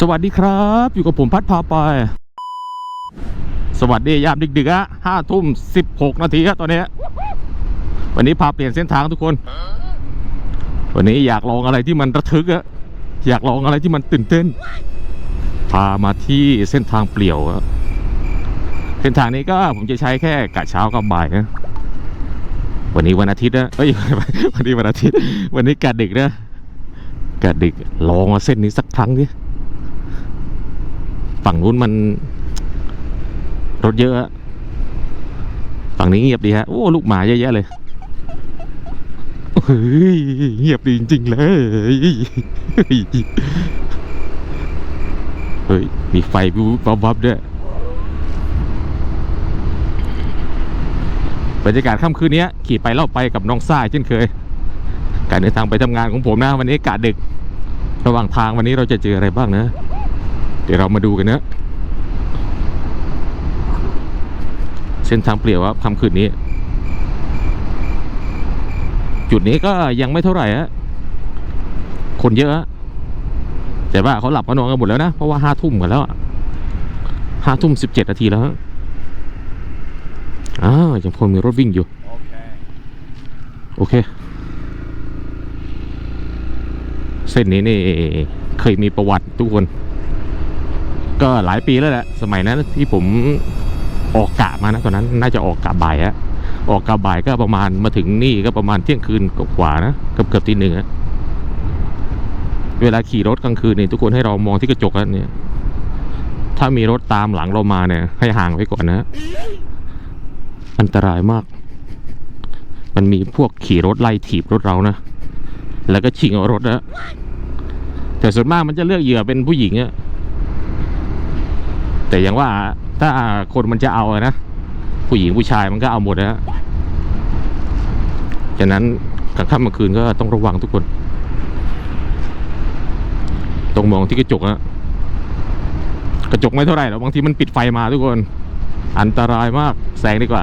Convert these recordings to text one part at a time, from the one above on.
สวัสดีครับ อยู่กับผมพัดพาไป สวัสดียามดึกๆอะห้าทุ่มสิบหกนาทีครับตอนนี้ วันนี้พาเปลี่ยนเส้นทางทุกคน วันนี้อยากลองอะไรที่มันระทึกอะอยากลองอะไรที่มันตื่นเต้น พามาที่เส้นทางเปลี่ยวอะเส้นทางนี้ก็ผมจะใช้แค่กะเช้ากับบ่ายนะวันนี้วันอาทิตย์นะเอ้ยวันนี้วันอาทิตย์ วันนี้กะดึกนะกะดึกลองมาเส้นนี้สักครั้งดิ ฝั่งนู้นมัน รถเยอะ ฝั่งนี้เงียบดีฮะ โอ้ ลูกหมาเยอะแยะเลยเฮ้ยเงียบดีจริงๆเลย เฮ้ย มีไฟวับวับด้วยบรรยากาศค่ำคืนนี้ขี่ไปเล่าไปกับน้องซ่าเช่นเคย การเดินทางไปทำงานของผมนะวันนี้กะดึก ระหว่างทางวันนี้เราจะเจออะไรบ้างนะ เดี๋ยวเรามาดูกันนะเส้นทางเปลี่ยวครับคำคืนนี้ จุดนี้ก็ยังไม่เท่าไหร่ฮะคนเยอะแต่ว่าเขาหลับกันนอนกันหมดแล้วนะ เพราะว่าห้าทุ่มกันแล้วห้าทุ่มสิบเจ็ดนาทีแล้วอ้าวยังพอมีรถวิ่งอยู่ โอเค เส้นนี้นี่เคยมีประวัติทุกคน ก็หลายปีแล้วแหละ สมัยนั้นที่ผมออกกะมานะตอนนั้นน่าจะออกกะบ่ายอะออกกะบ่ายก็ประมาณมาถึงนี่ก็ประมาณเที่ยงคืนกว่านะเกือบเกือบตีหนึ่งอะเวลาขี่รถกลางคืนนี่ทุกคนให้เรามองที่กระจกอะเนี่ย ถ้ามีรถตามหลังเรามาเนี่ย ให้ห่างไว้ก่อนนะอันตรายมาก มันมีพวกขี่รถไล่ถีบรถเรานะ แล้วก็ชิงเอารถนะแต่ส่วนมากมันจะเลือกเหยื่อเป็นผู้หญิงอะ แต่อย่างว่าถ้าคนมันจะเอาอะนะ ผู้หญิงผู้ชายมันก็เอาหมดนะฉะนั้นกลางค่ำกลางคืนก็ต้องระวังทุกคน ต้องมองที่กระจกนะกระจกไม่เท่าไหร่หรอกบางทีมันปิดไฟมาทุกคน อันตรายมากแสงดีกว่า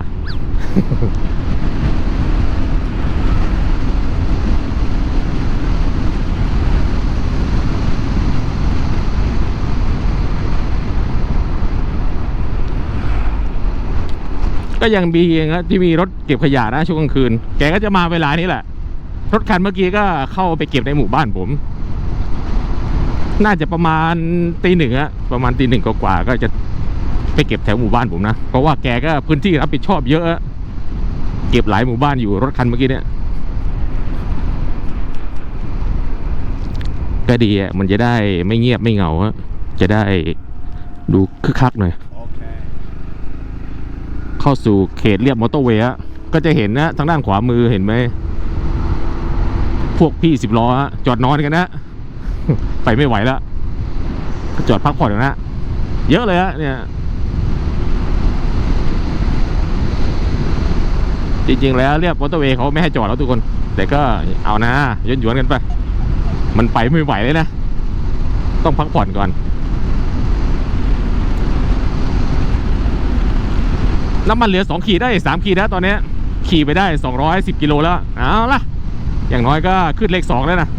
ก็ยังมีเองนะที่มีรถเก็บขยะนะช่วงกลางคืน แกก็จะมาเวลานี้แหละ รถคันเมื่อกี้ก็เข้าไปเก็บในหมู่บ้านผม น่าจะประมาณตีหนึ่งอะประมาณตีหนึ่งกว่าก็จะไปเก็บแถวหมู่บ้านผมนะ เพราะว่าแกก็พื้นที่รับผิดชอบเยอะ เก็บหลายหมู่บ้านอยู่รถคันเมื่อกี้เนี่ยก็ดีอะมันจะได้ไม่เงียบไม่เหงาอะจะได้ดูคึกคักหน่อย เข้าสู่เขตเรียบมอเตอร์เวย์ก็จะเห็นนะทางด้านขวามือเห็นไหมพวกพี่สิบล้อจอดนอนกันนะ ไปไม่ไหวแล้วจอดพักผ่อนนะ เยอะเลยฮะเนี่ย จริงๆแล้วเรียบมอเตอร์เวย์เขาไม่ให้จอดแล้วทุกคน แต่ก็เอานะย้อนยวนๆกันไป มันไปไม่ไหวเลยนะ ต้องพักผ่อนก่อน น้ำมันเหลือ 2 ขีดได้ 3 ขีดแล้วตอนนี้ขี่ไปได้ 210 กิโลแล้ว เอาละอย่างน้อยก็ขึ้นเลข 2 แล้วนะ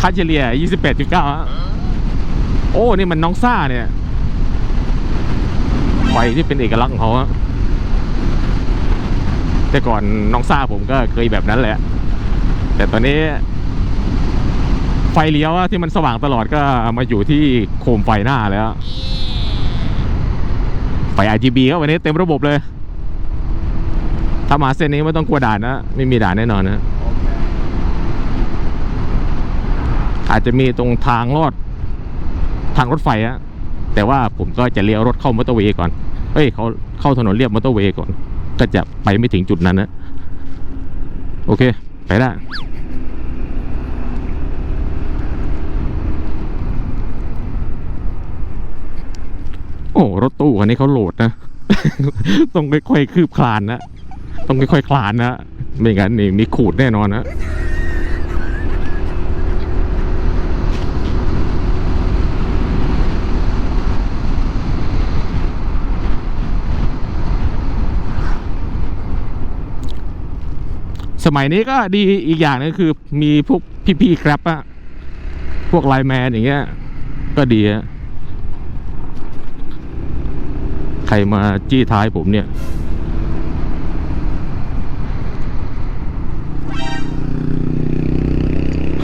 ค่าเฉลี่ย 28.9ฮะโอ้ นี่มันน้องซ่าเนี่ยไฟที่เป็นเอกลักษณ์ของเขาอะแต่ก่อนน้องซ่าผมก็เคยแบบนั้นแหละ แต่ตอนนี้ ไฟเลี้ยวที่มันสว่างตลอดก็มาอยู่ที่โคมไฟหน้าแล้ว ไฟ RGB ครับวันนี้เต็มระบบเลย ถ้ามาเส้นนี้ไม่ต้องกลัวด่านนะ ไม่มีด่านแน่นอนนะ อาจจะมีตรงทางลอดทางรถไฟอะแต่ว่าผมก็จะเลี้ยวรถเข้ามอเตอร์เวย์ก่อน เอ้ยเขาเข้าถนนเรียบมอเตอร์เวย์ก่อน ก็จะไปไม่ถึงจุดนั้นนะ โอเค ไปได้ โอ้รถตู้คันนี้เขาโหลดนะ ต้องค่อยๆคืบคลานนะ ต้องค่อยๆคลานนะ ไม่งั้นนี่มีขูดแน่นอนนะสมัยนี้ก็ดีอีกอย่างนึงคือมีพวกพี่ๆครับอะพวกไลน์แมนอย่างเงี้ย ก็ดีฮะใค รมาจี้ท้ายผมเนี่ย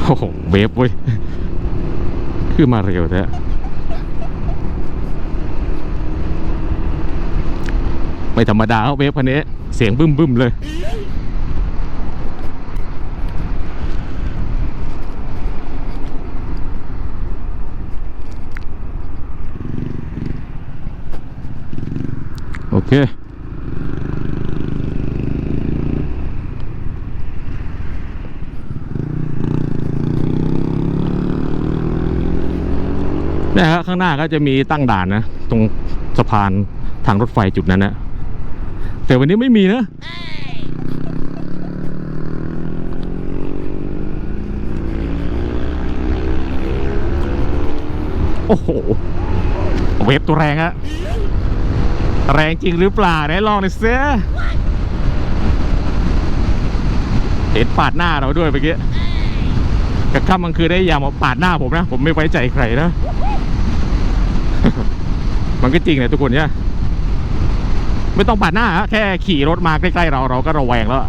โอ้โหเวฟเว้ย คือมาเร็วแท้ไม่ธรรมดาเบเวฟคันนี้ เสียงบึ้มๆเลย เคนะฮะข้างหน้าก็จะมีตั้งด่านนะ ตรงสะพานทางรถไฟจุดนั้นนะแต่วันนี้ไม่มีนะโอ้โหเวฟตัวแรงอะ แรงจริงหรือเปล่าไหนลองหน่อยเสียเห็นปาดหน้าเราด้วยเมื่อกี้กลางค่ำกลางคืนได้ยามาปาดหน้าผมนะ ผมไม่ไว้ใจใครนะ มันก็จริงแหละทุกคนเนี่ยไม่ต้องปาดหน้าฮะแค่ขี่รถมาใกล้ๆเราเราก็ระแวงแล้ว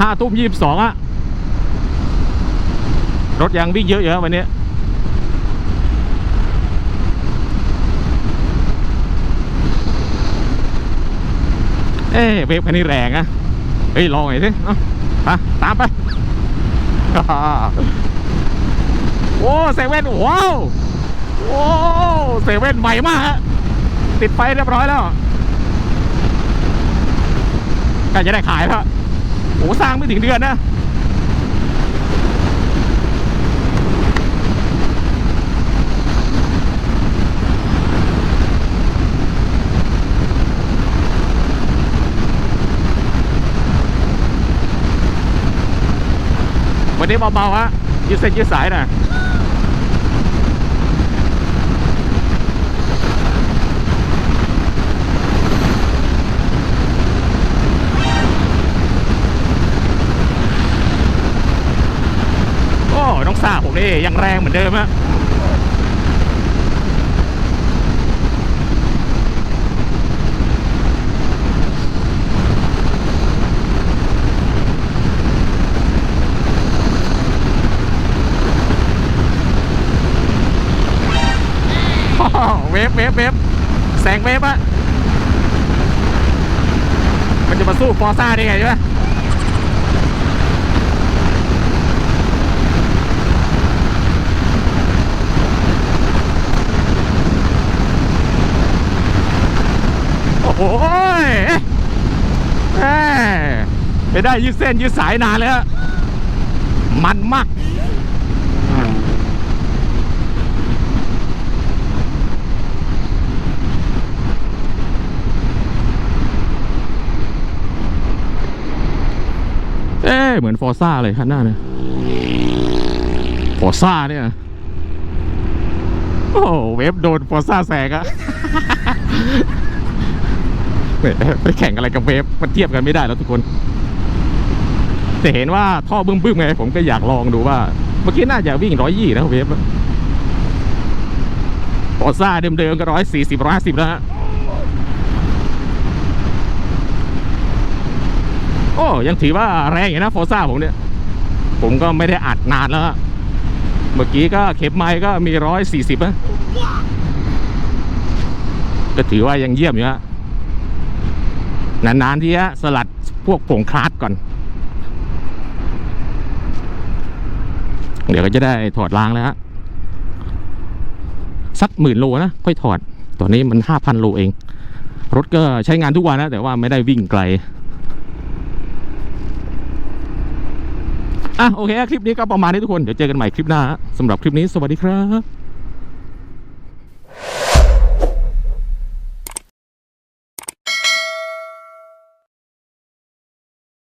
ห้าทุ่มยี่สิบสองอะรถยังวิ่งเยอะเยอะวันนี้ เอ้เวฟคันนี้แรงอะเฮ้ยลองหน่อยสิเอามาตามไปโอ้เซเว่นว้าวโอ้เซเว่นใหม่มากฮะติดไฟเรียบร้อยแล้วใกล้จะได้ขายแล้วโอ้สร้างไม่ถึงเดือนนะ วันนี้เบาๆฮะยืดเส้นยืดสายหน่อยโอ้น้องสาวผมนี่ยังแรงเหมือนเดิมฮะโอ้โหเวฟเวฟเวฟแสงเวฟอะ มันจะมาสู้ฟอร์ซ่าได้ไงใช่ไหมโอ้โหแหมไปได้ยืดเส้นยืดสายนานเลยฮะมันมาก เอ๊ะเหมือนฟอร์ซ่าเลยข้างหน้าเนี่ยฟอร์ซ่าเนี่ย โอ้โหเวฟโดนฟอร์ซ่าแซงอะไปแข่งอะไรกับเวฟมันเทียบกันไม่ได้แล้วทุกคนแต่เห็นว่าท่อบึ้มๆไงผมก็อยากลองดูว่า เมื่อกี้น่าจะวิ่งร้อยยี่นะเวฟฟอร์ซ่าเดิมๆก็ร้อยสี่สิบร้อยสิบแล้วฮะ โอ้ยังถือว่าแรงอยู่นะโฟซ่าผมเนี่ย ผมก็ไม่ได้อัดนานแล้ว เมื่อกี้ก็เข็มไม้ก็มีร้อยสี่สิบนะก็ถือว่ายังเยี่ยมอยู่ฮะนานๆทีฮะสลัดพวกผงคลาสก่อน เดี๋ยวก็จะได้ถอดล้างแล้วฮะสักหมื่นโลนะ ค่อยถอด ตอนนี้มันห้าพันโลเอง รถก็ใช้งานทุกวันนะ แต่ว่าไม่ได้วิ่งไกล อะโอเค คลิปนี้ก็ประมาณนี้ทุกคน เดี๋ยวเจอกันใหม่คลิปหน้าสำหรับคลิปนี้สวัสดีครับ